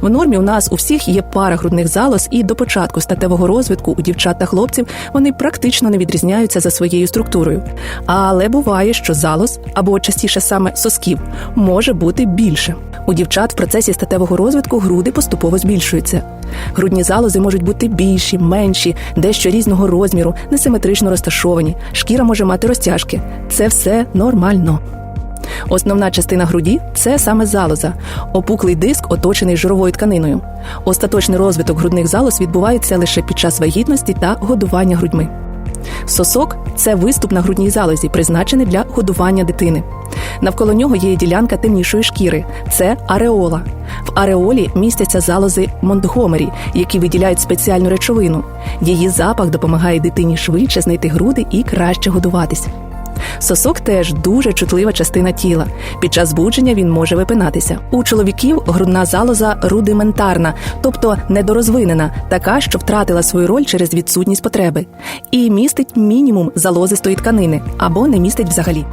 В нормі у нас у всіх є пара грудних залоз, і до початку статевого розвитку у дівчат та хлопців вони практично не відрізняються за своєю структурою. Але буває, що залоз, або частіше саме сосків, може бути більше. У дівчат в процесі статевого розвитку груди поступово збільшуються. Грудні залози можуть бути більші, менші, дещо різного розміру, несиметрично розташовані. Шкіра може мати розтяжки. Це все нормально. Основна частина груді це саме залоза, опуклий диск, оточений жировою тканиною. Остаточний розвиток грудних залоз відбувається лише під час вагітності та годування грудьми. Сосок це виступ на грудній залозі, призначений для годування дитини. Навколо нього є ділянка темнішої шкіри це ареола. В ареолі містяться залози Монтгомері, які виділяють спеціальну речовину. Її запах допомагає дитині швидше знайти груди і краще годуватися. Сосок теж дуже чутлива частина тіла. Під час збудження він може випинатися. У чоловіків грудна залоза рудиментарна, тобто недорозвинена, така, що втратила свою роль через відсутність потреби, і містить мінімум залозистої тканини або не містить взагалі.